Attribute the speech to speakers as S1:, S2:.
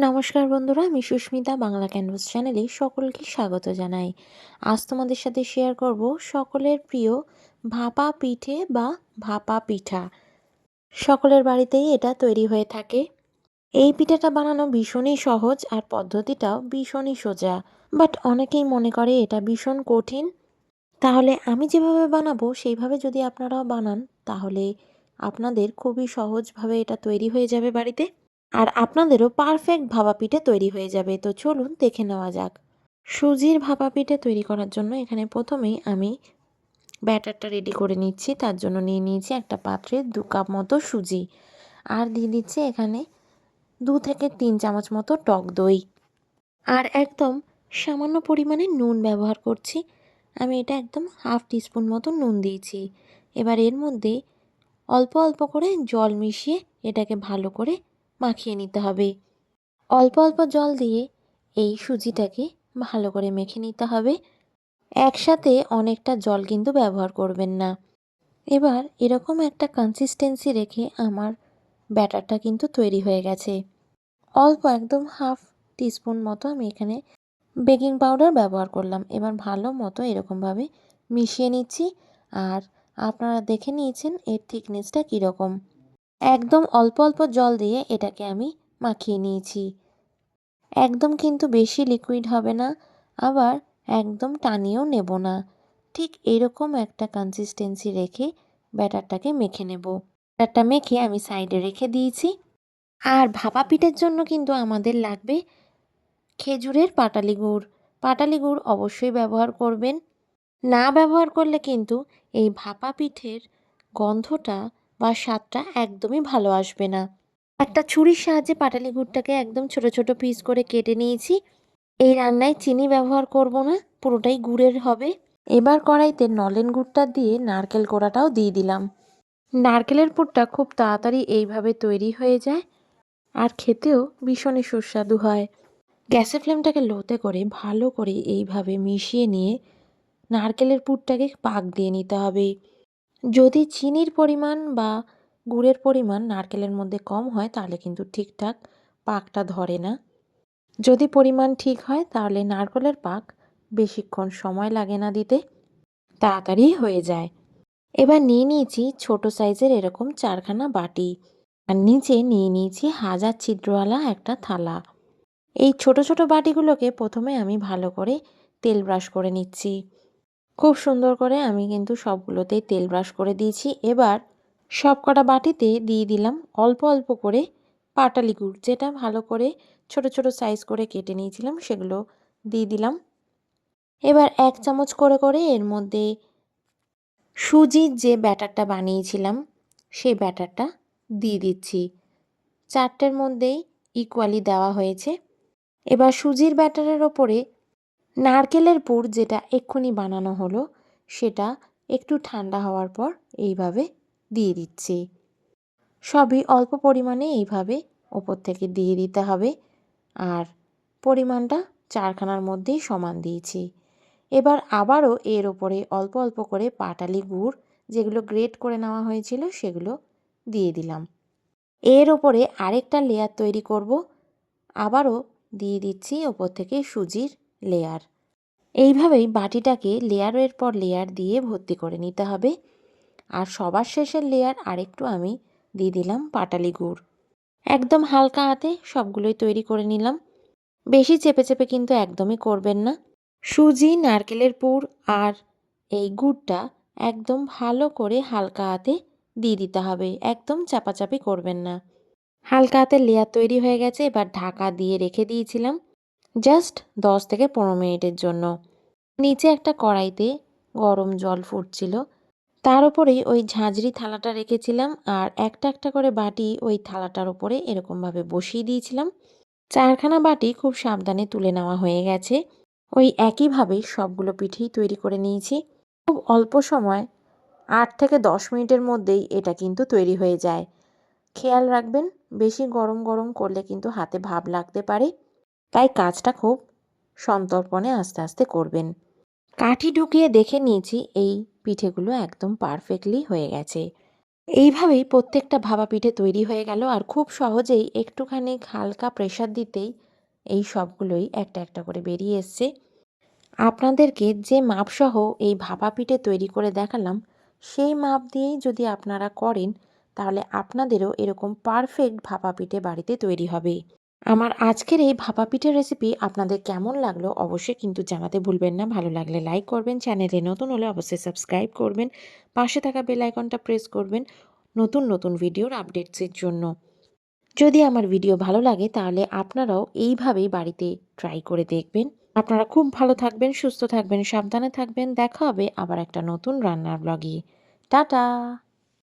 S1: নমস্কার বন্ধুরা, আমি সুস্মিতা বাংলা ক্যানভাস চ্যানেলে সকলকে স্বাগত জানাই। আজ তোমাদের সাথে শেয়ার করব সকলের প্রিয় ভাপা পিঠে বা ভাপা পিঠা। সকলের বাড়িতেই এটা তৈরি হয়ে থাকে। এই পিঠাটা বানানো ভীষণই সহজ আর পদ্ধতিটাও ভীষণই সোজা। বাট অনেকেই মনে করে এটা ভীষণ কঠিন। তাহলে আমি যেভাবে বানাবো, সেইভাবে যদি আপনারাও বানান, তাহলে আপনাদের খুবই সহজভাবে এটা তৈরি হয়ে যাবে বাড়িতে। আর আপনাদেরও পারফেক্ট ভাপা পিঠে তৈরি হয়ে যাবে। তো চলুন দেখে নেওয়া যাক। সুজির ভাপা পিঠে তৈরি করার জন্য এখানে প্রথমেই আমি ব্যাটারটা রেডি করে নিচ্ছি। তার জন্য নিয়ে নিয়েছি একটা পাত্রে দু কাপ মতো সুজি। আর দিয়ে দিচ্ছি এখানে দু থেকে তিন চামচ মতো টক দই। আর একদম সামান্য পরিমাণে নুন ব্যবহার করছি। আমি এটা একদম হাফ টিস্পুন মতো নুন দিয়েছি। এবার এর মধ্যে অল্প অল্প করে জল মিশিয়ে এটাকে ভালো করে মাখিয়ে নিতে হবে। অল্প অল্প জল দিয়ে এই সুজিটাকে ভালো করে মেখে নিতে হবে। একসাথে অনেকটা জল কিন্তু ব্যবহার করবেন না। এবার এরকম একটা কনসিস্টেন্সি রেখে আমার ব্যাটারটা কিন্তু তৈরি হয়ে গেছে। অল্প একদম হাফ টিস্পুন মতো আমি এখানে বেকিং পাউডার ব্যবহার করলাম। এবার ভালো মতো এরকমভাবে মিশিয়ে নিচ্ছি। আর আপনারা দেখে নিয়েছেন এর থিকনেসটা কীরকম। একদম অল্প অল্প জল দিয়ে এটাকে আমি মাখিয়ে নিয়েছি। একদম কিন্তু বেশি লিকুইড হবে না, আবার একদম টানিয়েও নেব না। ঠিক এরকম একটা কনসিস্টেন্সি রেখে ব্যাটারটাকে মেখে নেব। ব্যাটারটা মেখে আমি সাইডে রেখে দিয়েছি। আর ভাপা পিঠের জন্য কিন্তু আমাদের লাগবে খেজুরের পাটালি গুড়। পাটালি গুড় অবশ্যই ব্যবহার করবেন। না ব্যবহার করলে কিন্তু এই ভাপা পিঠের গন্ধটা বা স্বাদটা একদমই ভালো আসবে না। একটা ছুরির সাহায্যে পাটালি গুড়টাকে একদম ছোট ছোট পিস করে কেটে নিয়েছি। এই রান্নায় চিনি ব্যবহার করব না, পুরোটাই গুড়ের হবে। এবার কড়াইতে নলেন গুড়টা দিয়ে নারকেল কোড়াটাও দিয়ে দিলাম। নারকেলের পুরটা খুব তাড়াতাড়ি এইভাবে তৈরি হয়ে যায় আর খেতেও ভীষণই সুস্বাদু হয়। গ্যাসের ফ্লেমটাকে লোতে করে ভালো করে এইভাবে মিশিয়ে নিয়ে নারকেলের পুরটাকে পাক দিয়ে নিতে হবে। যদি চিনির পরিমাণ বা গুড়ের পরিমাণ নারকেলের মধ্যে কম হয়, তাহলে কিন্তু ঠিকঠাক পাকটা ধরে না। যদি পরিমাণ ঠিক হয়, তাহলে নারকেলের পাক বেশিক্ষণ সময় লাগে না দিতে, তাড়াতাড়ি হয়ে যায়। এবার নিয়ে নিয়েছি ছোট সাইজের এরকম চারখানা বাটি। আর নিচে নিয়ে নিয়েছি হাজার ছিদ্রওয়ালা একটা থালা। এই ছোট ছোট বাটিগুলোকে প্রথমে আমি ভালো করে তেল ব্রাশ করে নিচ্ছি। খুব সুন্দর করে আমি কিন্তু সবগুলোতেই তেল ব্রাশ করে দিয়েছি। এবার সব কটা বাটিতে দিয়ে দিলাম অল্প অল্প করে পাটালি গুড়। যেটা ভালো করে ছোট ছোট সাইজ করে কেটে নিয়েছিলাম, সেগুলো দিয়ে দিলাম। এবার এক চামচ করে করে এর মধ্যে সুজির যে ব্যাটারটা বানিয়েছিলাম, সেই ব্যাটারটা দিয়ে দিচ্ছি। চারটের মধ্যেই ইকুয়ালি দেওয়া হয়েছে। এবার সুজির ব্যাটারের ওপরে নারকেলের পুর যেটা এক্ষুনি বানানো হলো, সেটা একটু ঠান্ডা হওয়ার পর এইভাবে দিয়ে দিচ্ছি। সবই অল্প পরিমাণে এইভাবে ওপর থেকে দিয়ে দিতে হবে। আর পরিমাণটা চারখানার মধ্যেই সমান দিয়েছি। এবার আবারও এর ওপরে অল্প অল্প করে পাটালি গুড়, যেগুলো গ্রেট করে নেওয়া হয়েছিল, সেগুলো দিয়ে দিলাম। এর ওপরে আরেকটা লেয়ার তৈরি করব। আবারও দিয়ে দিচ্ছি ওপর থেকে সুজির লেয়ার। এইভাবেই বাটিটাকে লেয়ারের পর লেয়ার দিয়ে ভর্তি করে নিতে হবে। আর সবার শেষের লেয়ার আরেকটু আমি দিয়ে দিলাম পাটালি গুড়। একদম হালকা হাতে সবগুলোই তৈরি করে নিলাম। বেশি চেপে চেপে কিন্তু একদমই করবেন না। সুজি, নারকেলের পুর আর এই গুড়টা একদম ভালো করে হালকা হাতে দিয়ে দিতে হবে। একদম চাপাচাপি করবেন না। হালকা হাতে লেয়ার তৈরি হয়ে গেছে, এবার ঢাকা দিয়ে রেখে দিয়েছিলাম। জাস্ট দশ থেকে পনেরো মিনিটের জন্য। নিচে একটা কড়াইতে গরম জল ফুটছিল। তার উপরেই ওই ঝাঁঝরি থালাটা রেখেছিলাম আর একটা একটা করে বাটি ওই থালাটার ওপরে এরকমভাবে বসিয়ে দিয়েছিলাম। চারখানা বাটি খুব সাবধানে তুলে নেওয়া হয়ে গেছে। ওই একইভাবে সবগুলো পিঠেই তৈরি করে নিয়েছি। খুব অল্প সময়, আট থেকে দশ মিনিটের মধ্যেই এটা কিন্তু তৈরি হয়ে যায়। খেয়াল রাখবেন, বেশি গরম গরম করলে কিন্তু হাতে ভাব লাগতে পারে। তাই কাজটা খুব সন্তর্পণে আস্তে আস্তে করবেন। কাঠি ঢুকিয়ে দেখে নিয়েছি এই পিঠেগুলো একদম পারফেক্টলি হয়ে গেছে। এইভাবেই প্রত্যেকটা ভাপা পিঠে তৈরি হয়ে গেল আর খুব সহজেই একটুখানি হালকা প্রেশার দিতেই এই সবগুলোই একটা একটা করে বেরিয়ে এসছে। আপনাদেরকে যে মাপসহ এই ভাপা পিঠে তৈরি করে দেখালাম, সেই মাপ দিয়েই যদি আপনারা করেন, তাহলে আপনাদেরও এরকম পারফেক্ট ভাপা পিঠে বাড়িতে তৈরি হবে। আমার আজকের এই ভাপা পিঠের রেসিপি আপনাদের কেমন লাগল অবশ্যই কিন্তু জানাতে ভুলবেন না। ভালো লাগলে লাইক করবেন চ্যানেলে নতুন হলে অবশ্যই সাবস্ক্রাইব করবেন, পাশে থাকা বেল আইকনটা প্রেস করবেন নতুন নতুন ভিডিওর আপডেটসের জন্য। যদি আমার ভিডিও ভালো লাগে তাহলে আপনারাও এইভাবেই বাড়িতে ট্রাই করে দেখবেন। আপনারা খুব ভালো থাকবেন, সুস্থ থাকবেন, সাবধানে থাকবেন। দেখা হবে আবার একটা নতুন রান্নার ব্লগে টাটা!